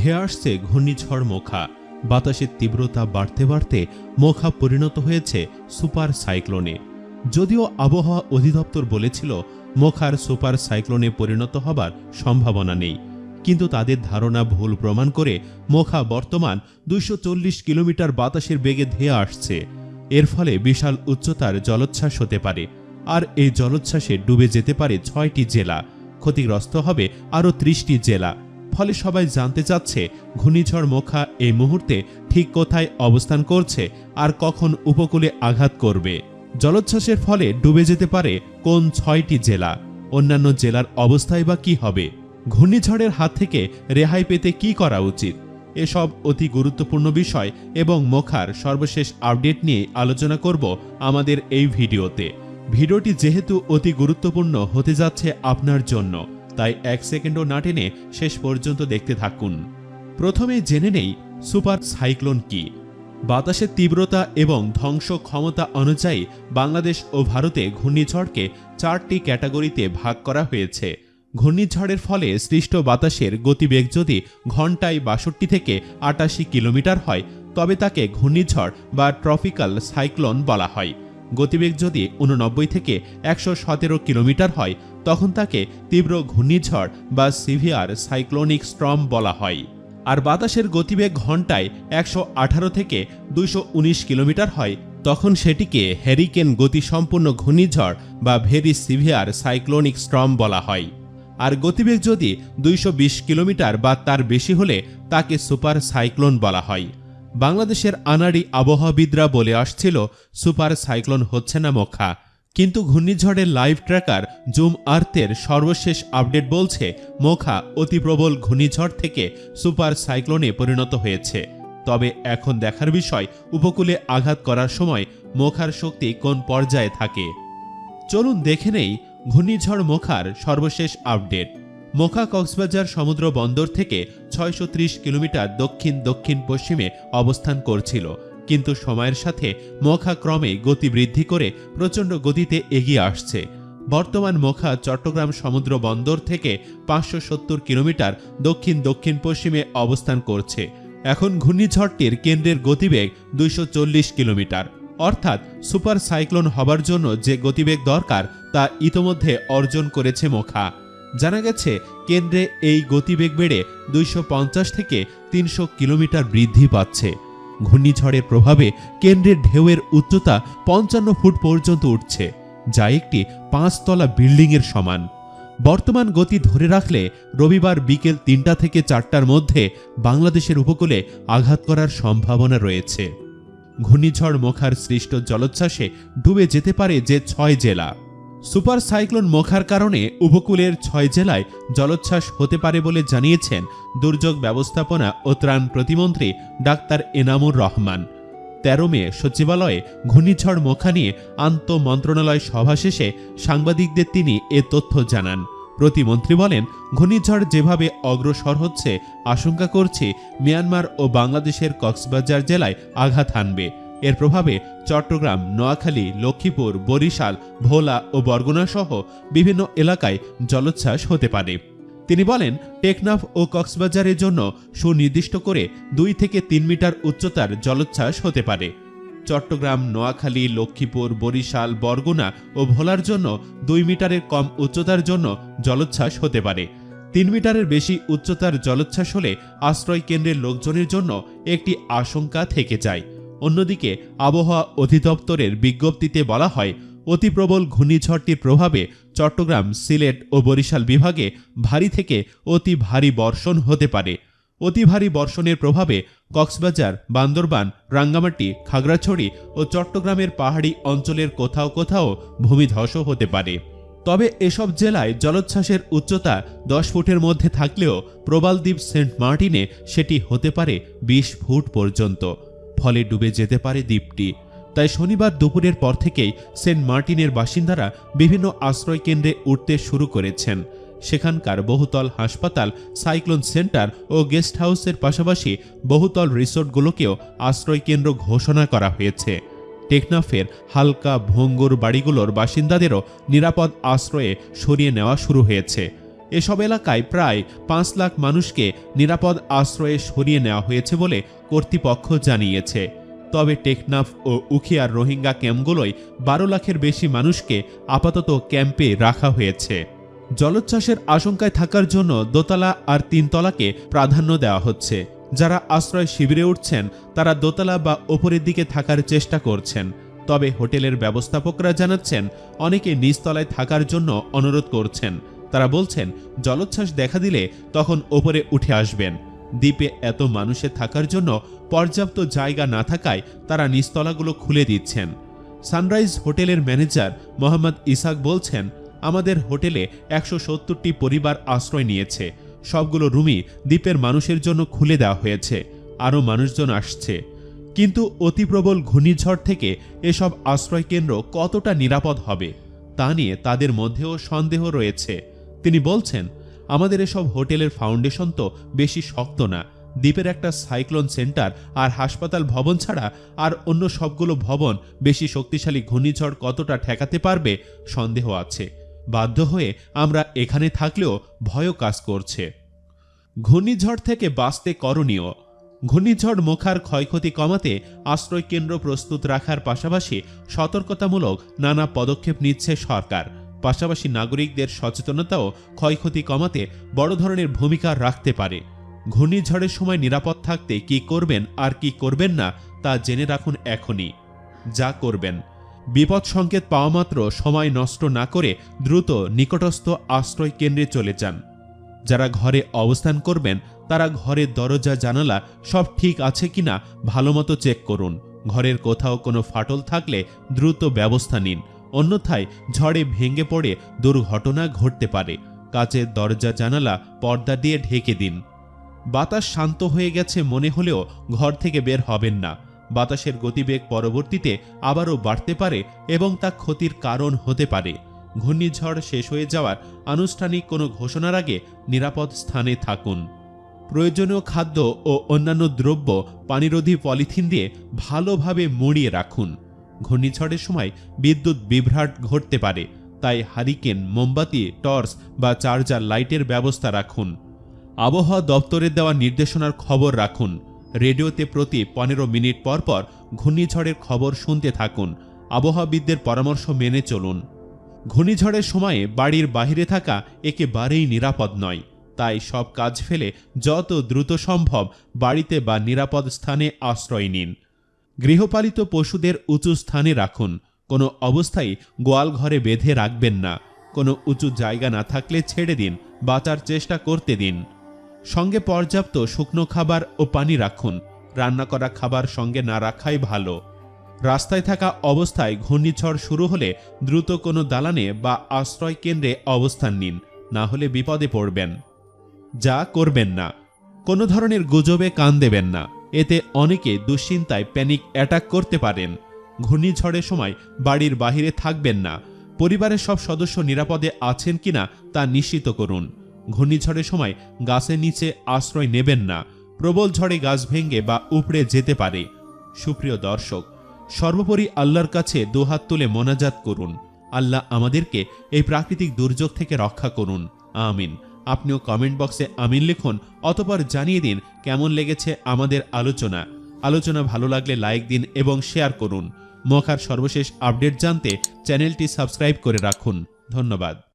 ধেয়ে আসছে ঘূর্ণিঝড় মোখা। বাতাসের তীব্রতা বাড়তে বাড়তে মোখা পরিণত হয়েছে সুপার সাইক্লোনে। যদিও আবহাওয়া অধিদপ্তর বলেছিল, মোখার সুপার সাইক্লোনে পরিণত হবার সম্ভাবনা নেই। কিন্তু তাদের ধারণা ভুল প্রমাণ করে মোখা বর্তমান দুইশো চল্লিশ কিলোমিটার বাতাসের বেগে ধেয়ে আসছে। এর ফলে বিশাল উচ্চতার জলোচ্ছ্বাস হতে পারে। আর এই জলোচ্ছ্বাসে ডুবে যেতে পারে ছয়টি জেলা। ক্ষতিগ্রস্ত হবে আরও ত্রিশটি জেলা। ফলে সবাই জানতে চাচ্ছে ঘূর্ণিঝড় মোখা এই মুহূর্তে ঠিক কোথায় অবস্থান করছে আর কখন উপকূলে আঘাত করবে। জলোচ্ছ্বাসের ফলে ডুবে যেতে পারে কোন ছয়টি জেলা? অন্যান্য জেলার অবস্থায় বা কি হবে? ঘূর্ণিঝড়ের হাত থেকে রেহাই পেতে কি করা উচিত? এসব অতি গুরুত্বপূর্ণ বিষয় এবং মোখার সর্বশেষ আপডেট নিয়ে আলোচনা করব আমাদের এই ভিডিওতে। ভিডিওটি যেহেতু অতি গুরুত্বপূর্ণ হতে যাচ্ছে আপনার জন্য তাই এক সেকেন্ডও না টেনে শেষ পর্যন্ত দেখতে থাকুন। প্রথমে জেনে নেই সুপার সাইক্লোন কি। বাতাসের তীব্রতা এবং ধ্বংস ক্ষমতা অনুযায়ী বাংলাদেশ ও ভারতে ঘূর্ণিঝড়কে চারটি ক্যাটাগরিতে ভাগ করা হয়েছে। ঘূর্ণিঝড়ের ফলে সৃষ্ট বাতাসের গতিবেগ যদি ঘন্টায় বাষট্টি থেকে আটাশি কিলোমিটার হয়, তবে তাকে ঘূর্ণিঝড় বা ট্রপিক্যাল সাইক্লোন বলা হয়। গতিবেগ যদি উননব্বই থেকে একশো সতেরো কিলোমিটার হয় তখন তাকে তীব্র ঘূর্ণিঝড় বা সিভিয়ার সাইক্লোনিক স্ট্রম বলা হয়। আর বাতাসের গতিবেগ ঘন্টায় একশো আঠারো থেকে দুইশো উনিশ কিলোমিটার হয়, তখন সেটিকে হ্যারিকেন গতিসম্পন্ন ঘূর্ণিঝড় বা ভেরি সিভিয়ার সাইক্লোনিক স্ট্রম বলা হয়। আর গতিবেগ যদি দুইশো বিশ কিলোমিটার বা তার বেশি হলে তাকে সুপার সাইক্লোন বলা হয়। বাংলাদেশের আনাড়ি আবহাওয়াবিদরা বলে আসছিল, সুপার সাইক্লোন হচ্ছে না মোখা কিন্তু ঘূর্ণিঝড়ের লাইভ ট্র্যাকার জুম আর্থের সর্বশেষ আপডেট বলছে, মোখা অতি প্রবল ঘূর্ণিঝড় থেকে সুপার সাইক্লোনে পরিণত হয়েছে। তবে এখন দেখার বিষয়, উপকূলে আঘাত করার সময় মোখার শক্তি কোন পর্যায়ে থাকে? চলুন দেখে নেই ঘূর্ণিঝড় মোখার সর্বশেষ আপডেট মোখা কক্সবাজার সমুদ্র বন্দর থেকে ছয়শো ত্রিশ কিলোমিটার দক্ষিণ দক্ষিণ পশ্চিমে অবস্থান করছিল। কিন্তু সময়ের সাথে মোখা ক্রমে গতি বৃদ্ধি করে প্রচণ্ড গতিতে এগিয়ে আসছে। বর্তমান মোখা চট্টগ্রাম সমুদ্র বন্দর থেকে পাঁচশো সত্তর কিলোমিটার দক্ষিণ দক্ষিণ পশ্চিমে অবস্থান করছে। এখন ঘূর্ণিঝড়টির কেন্দ্রের গতিবেগ দুইশো চল্লিশ কিলোমিটার। অর্থাৎ সুপার সাইক্লোন হবার জন্য যে গতিবেগ দরকার তা ইতোমধ্যে অর্জন করেছে মোখা। জানা গেছে, কেন্দ্রে এই গতিবেগ বেড়ে দুইশো পঞ্চাশ থেকে তিনশো কিলোমিটার বৃদ্ধি পাচ্ছে। ঘূর্ণিঝড়ের প্রভাবে কেন্দ্রের ঢেউয়ের উচ্চতা পঞ্চান্ন ফুট পর্যন্ত উঠছে, যা একটি পাঁচতলা বিল্ডিংয়ের সমান। বর্তমান গতি ধরে রাখলে রবিবার বিকেল তিনটা থেকে চারটার মধ্যে বাংলাদেশের উপকূলে আঘাত করার সম্ভাবনা রয়েছে। ঘূর্ণিঝড় মোখার সৃষ্ট জলোচ্ছ্বাসে ডুবে যেতে পারে যে ছয় জেলা। সুপার সাইক্লোন মোখার কারণে উপকূলের ছয় জেলায় জলোচ্ছ্বাস হতে পারে বলে জানিয়েছেন দুর্যোগ ব্যবস্থাপনা ও ত্রাণ প্রতিমন্ত্রী ডাক্তার এনামুর রহমান। তেরো মে সচিবালয়ে ঘূর্ণিঝড় মোখা নিয়ে আন্ত মন্ত্রণালয় সভা শেষে সাংবাদিকদের তিনি এ তথ্য জানান। প্রতিমন্ত্রী বলেন, ঘূর্ণিঝড় যেভাবে অগ্রসর হচ্ছে, আশঙ্কা করছে মিয়ানমার ও বাংলাদেশের কক্সবাজার জেলায় আঘাত হানবে। এর প্রভাবে চট্টগ্রাম, নোয়াখালী, লক্ষ্মীপুর, বরিশাল, ভোলা ও বরগুনা সহ বিভিন্ন এলাকায় জলোচ্ছ্বাস হতে পারে। তিনি বলেন, টেকনাফ ও কক্সবাজারের জন্য সুনির্দিষ্ট করে দুই থেকে তিন মিটার উচ্চতার জলোচ্ছ্বাস হতে পারে। চট্টগ্রাম, নোয়াখালী, লক্ষ্মীপুর, বরিশাল, বরগুনা ও ভোলার জন্য দুই মিটারের কম উচ্চতার জন্য জলোচ্ছ্বাস হতে পারে। তিন মিটারের বেশি উচ্চতার জলোচ্ছ্বাস হলে আশ্রয় কেন্দ্রের লোকজনের জন্য একটি আশঙ্কা থেকে যায়। অন্যদিকে আবহাওয়া অধিদপ্তরের বিজ্ঞপ্তিতে বলা হয় অতিপ্রবল ঘূর্ণিঝড়টির প্রভাবে চট্টগ্রাম, সিলেট ও বরিশাল বিভাগে ভারী থেকে অতি ভারী বর্ষণ হতে পারে। অতি ভারী বর্ষণের প্রভাবে কক্সবাজার, বান্দরবান, রাঙ্গামাটি, খাগড়াছড়ি ও চট্টগ্রামের পাহাড়ি অঞ্চলের কোথাও কোথাও ভূমিধসও হতে পারে। তবে এসব জেলায় জলোচ্ছ্বাসের উচ্চতা দশ ফুটের মধ্যে থাকলেও প্রবালদ্বীপ সেন্ট মার্টিনে সেটি হতে পারে বিশ ফুট পর্যন্ত। ফলে ডুবে যেতে পারে দ্বীপটি। তাই শনিবার দুপুরের পর থেকেই সেন্ট মার্টিনের বাসিন্দারা বিভিন্ন আশ্রয় কেন্দ্রে উঠতে শুরু করেছেন। সেখানকার বহুতল হাসপাতাল, সাইক্লোন সেন্টার ও গেস্ট হাউসের পাশাপাশি বহুতল রিসোর্টগুলোকেও আশ্রয় কেন্দ্র ঘোষণা করা হয়েছে। টেকনাফের হালকা ভঙ্গুর বাড়িগুলোর বাসিন্দাদেরও নিরাপদ আশ্রয়ে সরিয়ে নেওয়া শুরু হয়েছে। এসব এলাকায় প্রায় পাঁচ লাখ মানুষকে নিরাপদ আশ্রয়ে সরিয়ে নেওয়া হয়েছে বলে কর্তৃপক্ষ জানিয়েছে। তবে টেকনাফ ও উখিয়ার রোহিঙ্গা ক্যাম্পগুলোয় বারো লাখের বেশি মানুষকে আপাতত ক্যাম্পে রাখা হয়েছে। জলোচ্ছ্বাসের আশঙ্কায় থাকার জন্য দোতলা আর তিনতলাকে প্রাধান্য দেওয়া হচ্ছে। যারা আশ্রয় শিবিরে উঠছেন, তারা দোতলা বা ওপরের দিকে থাকার চেষ্টা করছেন। তবে হোটেলের ব্যবস্থাপকরা জানাচ্ছেন, অনেকে নিচতলায় থাকার জন্য অনুরোধ করছেন। তারা বলছেন, জলোচ্ছ্বাস দেখা দিলে তখন ওপরে উঠে আসবেন। দ্বীপে এত মানুষের থাকার জন্য পর্যাপ্ত জায়গা না থাকায় তারা নিস্তলাগুলো খুলে দিচ্ছেন। সানরাইজ হোটেলের ম্যানেজার মোহাম্মদ ইসাক বলছেন, আমাদের হোটেলে একশো সত্তরটি পরিবার আশ্রয় নিয়েছে। সবগুলো রুমই দ্বীপের মানুষের জন্য খুলে দেওয়া হয়েছে। আরও মানুষজন আসছে। কিন্তু অতিপ্রবল ঘূর্ণিঝড় থেকে এসব আশ্রয়কেন্দ্র কতটা নিরাপদ হবে তা নিয়ে তাদের মধ্যেও সন্দেহ রয়েছে। তিনি বলছেন, আমাদের এসব হোটেলের ফাউন্ডেশন তো বেশি শক্ত না। দ্বীপের একটা সাইক্লোন সেন্টার আর হাসপাতাল ভবন ছাড়া আর অন্য সবগুলো ভবন বেশি শক্তিশালী ঘূর্ণিঝড় কতটা ঠেকাতে পারবে সন্দেহ আছে। বাধ্য হয়ে আমরা এখানে থাকলেও ভয়ও কাজ করছে। ঘূর্ণিঝড় থেকে বাঁচতে করণীয়। ঘূর্ণিঝড় মোখার ক্ষয়ক্ষতি কমাতে আশ্রয় কেন্দ্র প্রস্তুত রাখার পাশাপাশি সতর্কতামূলক নানা পদক্ষেপ নিচ্ছে সরকার। পাশাপাশি নাগরিকদের সচেতনতাও ক্ষয়ক্ষতি কমাতে বড় ধরনের ভূমিকা রাখতে পারে। ঘূর্ণিঝড়ের সময় নিরাপদ থাকতে কি করবেন আর কি করবেন না, তা জেনে রাখুন এখনই। যা করবেন। বিপদ সংকেত পাওয়া মাত্র সময় নষ্ট না করে দ্রুত নিকটস্থ আশ্রয় কেন্দ্রে চলে যান। যারা ঘরে অবস্থান করবেন, তারা ঘরের দরজা, জানালা সব ঠিক আছে কিনা ভালোমতো চেক করুন। ঘরের কোথাও কোনো ফাটল থাকলে দ্রুত ব্যবস্থা নিন। অন্যথায় ঝড়ে ভেঙে পড়ে দুর্ঘটনা ঘটতে পারে। কাচের দরজা জানালা পর্দা দিয়ে ঢেকে দিন। বাতাস শান্ত হয়ে গেছে মনে হলেও ঘর থেকে বের হবেন না। বাতাসের গতিবেগ পরবর্তীতে আবারও বাড়তে পারে এবং তা ক্ষতির কারণ হতে পারে। ঘূর্ণিঝড় শেষ হয়ে যাওয়ার আনুষ্ঠানিক কোনো ঘোষণার আগে নিরাপদ স্থানে থাকুন। প্রয়োজনীয় খাদ্য ও অন্যান্য দ্রব্য, পানিরোধী পলিথিন দিয়ে ভালোভাবে মুড়িয়ে রাখুন। ঘূর্ণিঝড়ের সময় বিদ্যুৎ বিভ্রাট ঘটতে পারে। তাই হারিকেন, মোমবাতি, টর্চ বা চার্জার লাইটের ব্যবস্থা রাখুন। আবহাওয়া দপ্তরের দেওয়া নির্দেশনার খবর রাখুন। রেডিওতে প্রতি পনেরো মিনিট পর পর ঘূর্ণিঝড়ের খবর শুনতে থাকুন। আবহাওয়াবিদদের পরামর্শ মেনে চলুন। ঘূর্ণিঝড়ের সময়ে বাড়ির বাইরে থাকা একেবারেই নিরাপদ নয়। তাই সব কাজ ফেলে যত দ্রুত সম্ভব বাড়িতে বা নিরাপদ স্থানে আশ্রয় নিন। গৃহপালিত পশুদের উঁচু স্থানে রাখুন। কোনো অবস্থায় গোয়াল ঘরে বেঁধে রাখবেন না। কোনো উঁচু জায়গা না থাকলে ছেড়ে দিন, বাঁচার চেষ্টা করতে দিন। সঙ্গে পর্যাপ্ত শুকনো খাবার ও পানি রাখুন। রান্না করা খাবার সঙ্গে না রাখাই ভালো। রাস্তায় থাকা অবস্থায় ঘূর্ণিঝড় শুরু হলে দ্রুত কোনো দালানে বা আশ্রয় কেন্দ্রে অবস্থান নিন, না হলে বিপদে পড়বেন। যা করবেন না। কোনো ধরনের গুজবে কান দেবেন না। এতে অনেকে দুশ্চিন্তায় প্যানিক অ্যাটাক করতে পারেন। ঘূর্ণিঝড়ের সময় বাড়ির বাহিরে থাকবেন না। পরিবারের সব সদস্য নিরাপদে আছেন কিনা তা নিশ্চিত করুন। ঘূর্ণিঝড়ের সময় গাছের নিচে আশ্রয় নেবেন না। প্রবল ঝড়ে গাছ ভেঙে বা উপড়ে যেতে পারে। সুপ্রিয় দর্শক, সর্বোপরি আল্লাহর কাছে দুহাত তুলে মোনাজাত করুন। আল্লাহ আমাদেরকে এই প্রাকৃতিক দুর্যোগ থেকে রক্ষা করুন। আমিন। আপনিও কমেন্ট বক্সে আমিন লিখুন অতপর জানিয়ে দিন কেমন লেগেছে আমাদের আলোচনা। আলোচনা ভালো লাগলে লাইক দিন এবং শেয়ার করুন। মখার সর্বশেষ আপডেট জানতে চ্যানেলটি সাবস্ক্রাইব করে রাখুন। ধন্যবাদ।